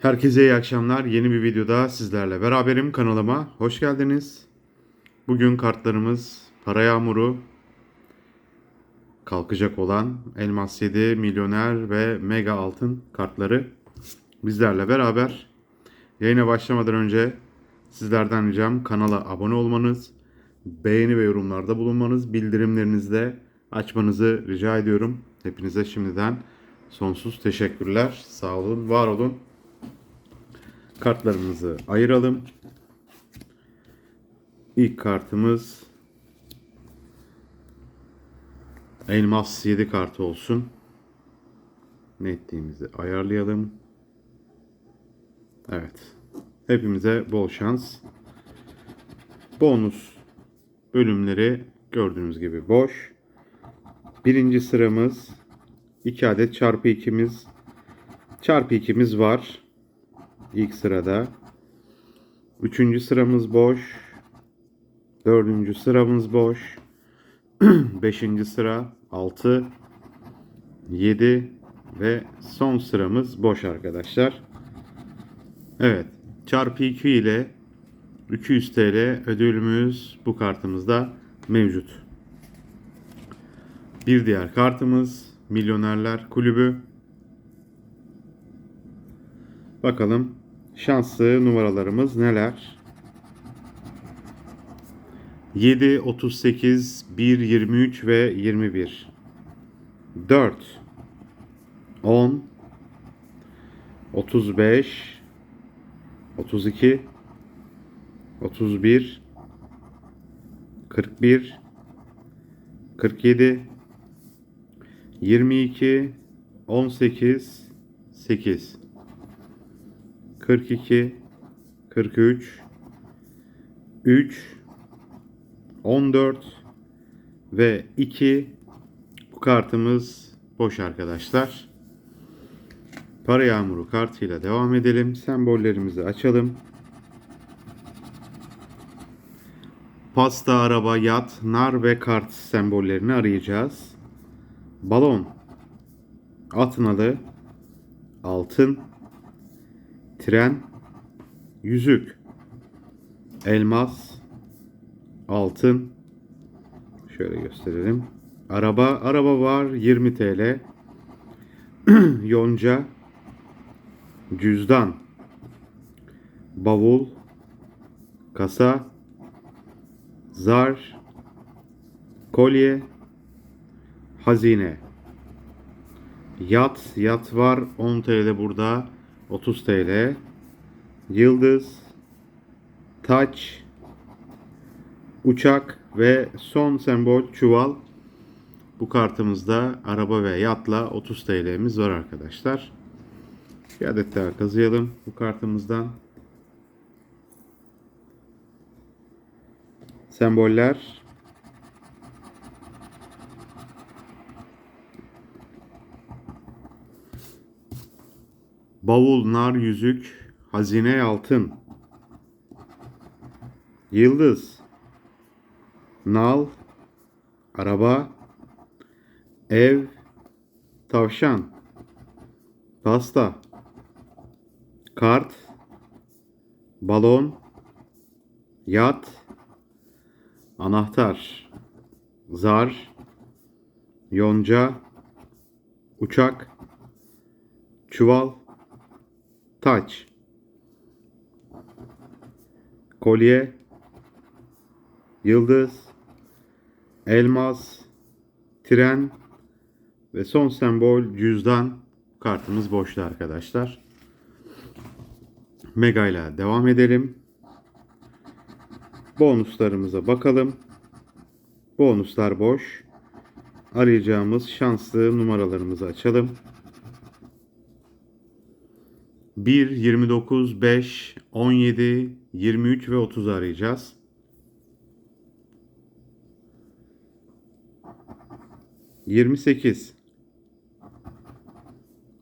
Herkese iyi akşamlar. Yeni bir videoda sizlerle beraberim. Kanalıma hoş geldiniz. Bugün kartlarımız Para Yağmuru, kalkacak olan Elmas 7, Milyoner ve Mega Altın kartları bizlerle beraber. Yayına başlamadan önce sizlerden ricam kanala abone olmanız, beğeni ve yorumlarda bulunmanız, bildirimlerinizi de açmanızı rica ediyorum. Hepinize şimdiden sonsuz teşekkürler. Sağ olun, var olun. Kartlarımızı ayıralım. İlk kartımız Elmas 7 kartı olsun. Netliğimizi ayarlayalım. Evet. Hepimize bol şans. Bonus bölümleri gördüğünüz gibi boş. Birinci sıramız 2 adet çarpı 2'miz çarpı 2'miz var. İlk sırada. Üçüncü sıramız boş. Dördüncü sıramız boş. Beşinci sıra 6, 7 ve son sıramız boş arkadaşlar. Evet. Çarpı 2 ile 200 TL ödülümüz bu kartımızda mevcut. Bir diğer kartımız Milyonerler Kulübü. Bakalım şanslı numaralarımız neler? 7, 38, 1, 23 ve 21. 4, 10, 35, 32, 31, 41, 47, 22, 18, 8. 42 43 3 14 ve 2 bu kartımız boş arkadaşlar. Para yağmuru kartıyla devam edelim. Sembollerimizi açalım. Pasta, araba, yat, nar ve kart sembollerini arayacağız. Balon, at nalı, altın, tren, yüzük, elmas, altın, şöyle gösterelim. Araba, araba var 20 TL. Yonca, cüzdan, bavul, kasa, zar, kolye, hazine. Yat, yat var 10 TL burada. 30 TL. Yıldız, taç, uçak ve son sembol çuval. Bu kartımızda araba ve yatla 30 TL'miz var arkadaşlar. Bir adet daha kazıyalım bu kartımızdan. Semboller Bavul, nar, yüzük, hazine, altın. Yıldız. Nal, araba, ev, tavşan, pasta, kart, balon, yat, anahtar, zar, yonca, uçak, çuval, taç, kolye, yıldız, elmas, tren ve son sembol cüzdan kartımız boşta arkadaşlar. Mega ile devam edelim. Bonuslarımıza bakalım. Bonuslar boş. Arayacağımız şanslı numaralarımızı açalım. 1, 29, 5, 17, 23 ve 30 arayacağız. Yirmi sekiz,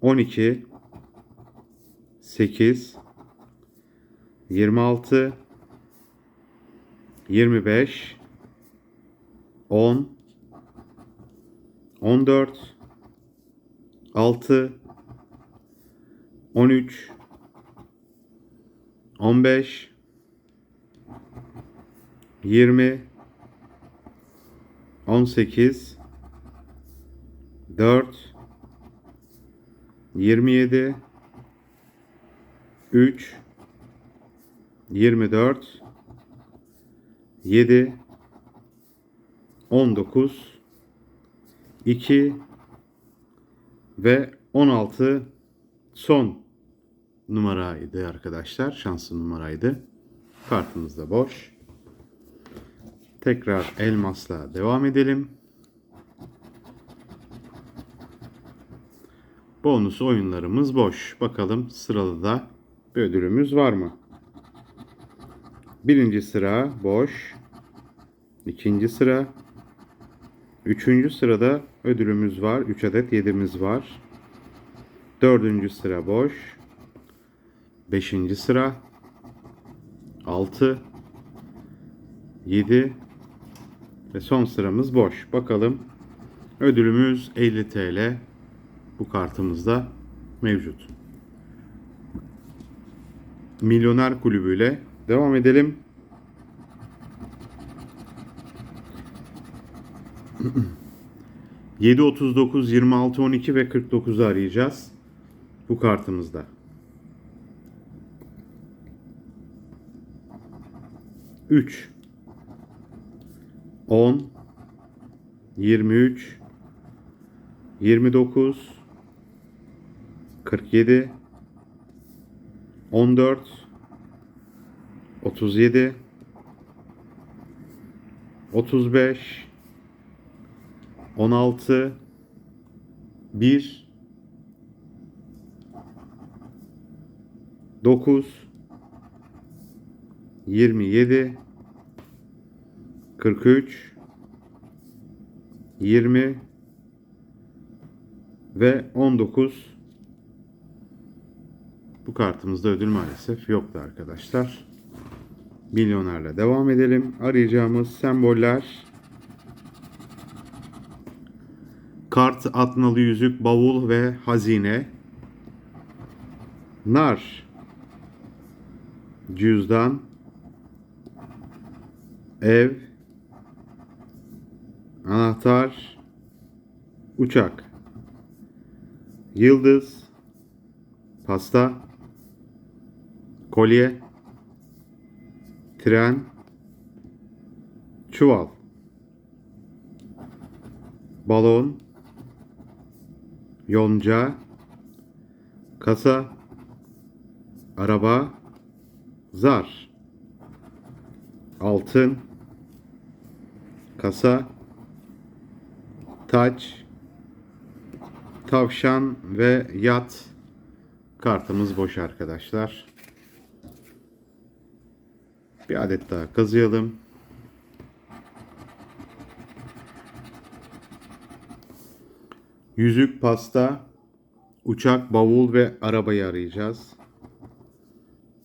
on iki, sekiz, yirmi altı, yirmi beş, on, on dört, altı, on üç, 15 20 18 4 27 3 24 7 19 2 ve 16 son numaraydı arkadaşlar. Şanslı numaraydı. Kartımız da boş. Tekrar elmasla devam edelim. Bonus oyunlarımız boş. Bakalım sıralı da bir ödülümüz var mı? Birinci sıra boş. İkinci sıra. Üçüncü sırada ödülümüz var. 3 adet yedimiz var. Dördüncü sıra boş. Beşinci sıra. Altı. Yedi. Ve son sıramız boş. Bakalım. Ödülümüz 50 TL. Bu kartımızda mevcut. Milyoner kulübüyle devam edelim. Yedi, otuz dokuz, yirmi altı, on iki ve kırk dokuzu arayacağız. Bu kartımızda. Üç. On. Yirmi üç. Yirmi dokuz. Kırk yedi. On dört. Otuz yedi. Otuz beş. 16 1 9 27 43 20 ve 19 bu kartımızda ödül maalesef yoktu arkadaşlar. Milyonerle devam edelim. Arayacağımız semboller Kart, atnalı yüzük, bavul ve hazine. Nar. Cüzdan. Ev. Anahtar. Uçak. Yıldız. Pasta. Kolye. Tren. Çuval. Balon yonca, kasa, araba, zar, altın, kasa, taç, tavşan ve yat kartımız boş arkadaşlar. Bir adet daha kazıyalım. Yüzük, pasta, uçak, bavul ve arabayı arayacağız.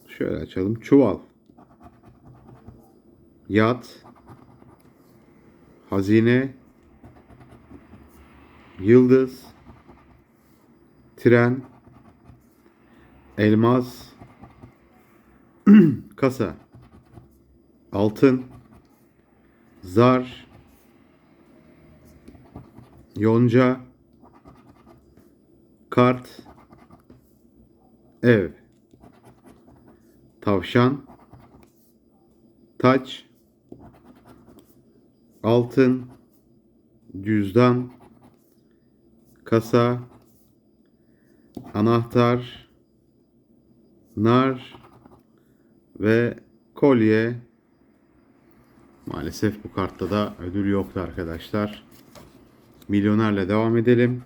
Şöyle açalım. Çuval. Yat. Hazine. Yıldız. Tren. Elmas. Kasa. Altın. Zar. Yonca kart, ev, tavşan, taç, altın, cüzdan, kasa, anahtar, nar ve kolye. Maalesef bu kartta da ödül yoktu arkadaşlar. Milyonerle devam edelim.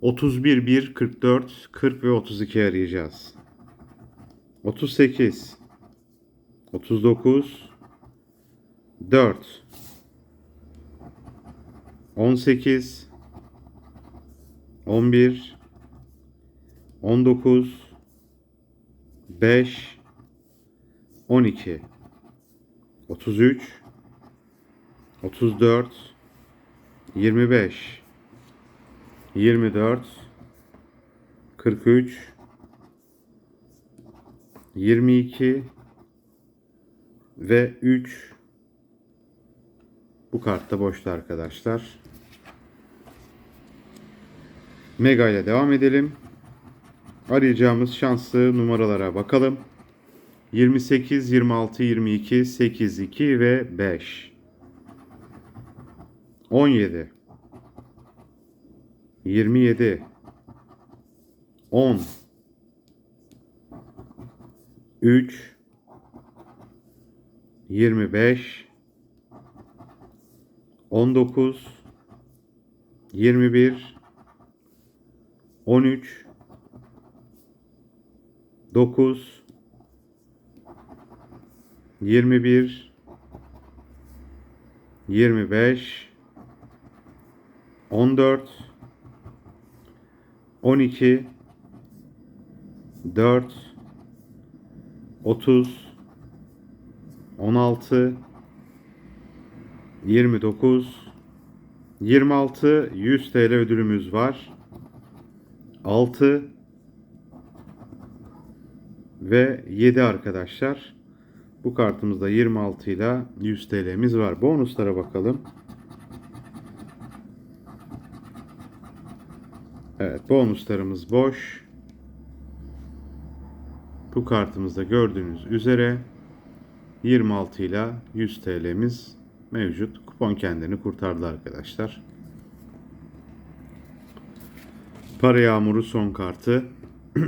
31, 1, 44, 40 ve 32 arayacağız. 38, 39, 4, 18, 11, 19, 5, 12, 33, 34, 25, 24 43 22 ve 3 bu kartta boşta arkadaşlar. Mega ile devam edelim. Arayacağımız şanslı numaralara bakalım. 28, 26, 22, 8, 2 ve 5. 17 27 10 3 25 19 21 13 9 21 25 14 12 4 30 16 29 26 100 TL ödülümüz var. 6 ve 7 arkadaşlar. Bu kartımızda 26 ile 100 TL'miz var. Bonuslara bakalım. Evet, bonuslarımız boş. Bu kartımızda gördüğünüz üzere 26 ile 100 TL'miz mevcut. Kupon kendini kurtardı arkadaşlar. Para yağmuru son kartı.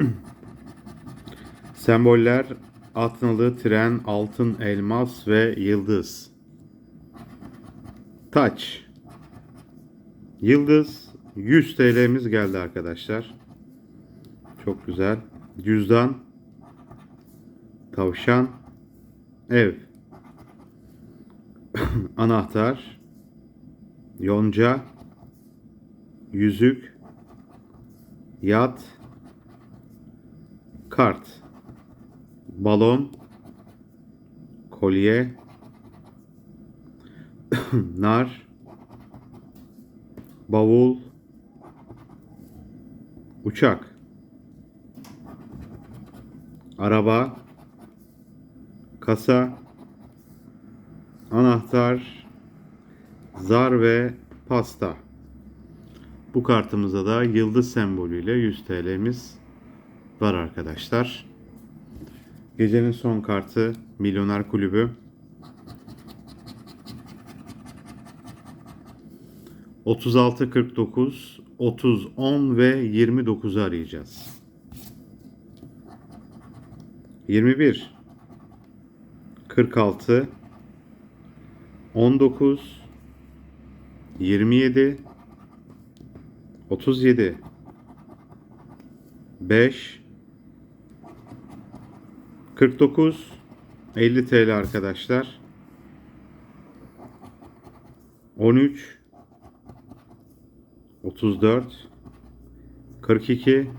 Semboller atnalı, tren, altın, elmas ve yıldız. Taç. Yıldız 100 TL'miz geldi arkadaşlar. Çok güzel. Cüzdan. Tavşan. Ev. Anahtar. Yonca. Yüzük. Yat. Kart. Balon. Kolye. Nar. Bavul. Uçak. Araba. Kasa. Anahtar. Zar ve pasta. Bu kartımızda da yıldız sembolüyle 100 TL'miz var arkadaşlar. Gecenin son kartı Milyoner Kulübü. 36 49 30 10 ve 29'u arayacağız. 21 46 19 27 37 5 49 50 TL arkadaşlar. 13 34 42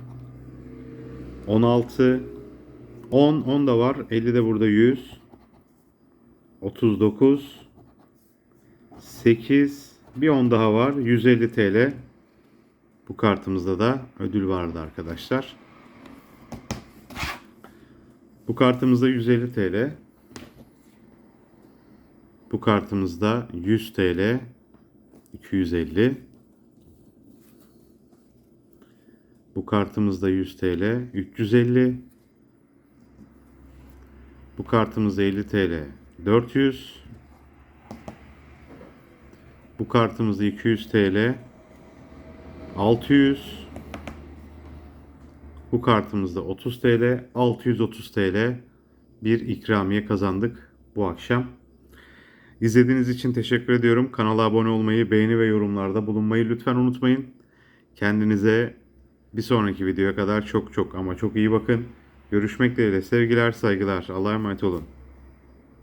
16 10 10 da var. 50 de burada 100 39 8 bir 10 daha var. 150 TL. Bu kartımızda da ödül vardı arkadaşlar. Bu kartımızda 150 TL. Bu kartımızda 100 TL. 250. Bu kartımızda 100 TL. 350. Bu kartımızda 50 TL. 400. Bu kartımızda 200 TL. 600. Bu kartımızda 30 TL, 630 TL bir ikramiye kazandık bu akşam. İzlediğiniz için teşekkür ediyorum. Kanala abone olmayı, beğeni ve yorumlarda bulunmayı lütfen unutmayın. Kendinize bir sonraki videoya kadar çok çok ama çok iyi bakın. Görüşmek dileğiyle sevgiler, saygılar. Allah'a emanet olun.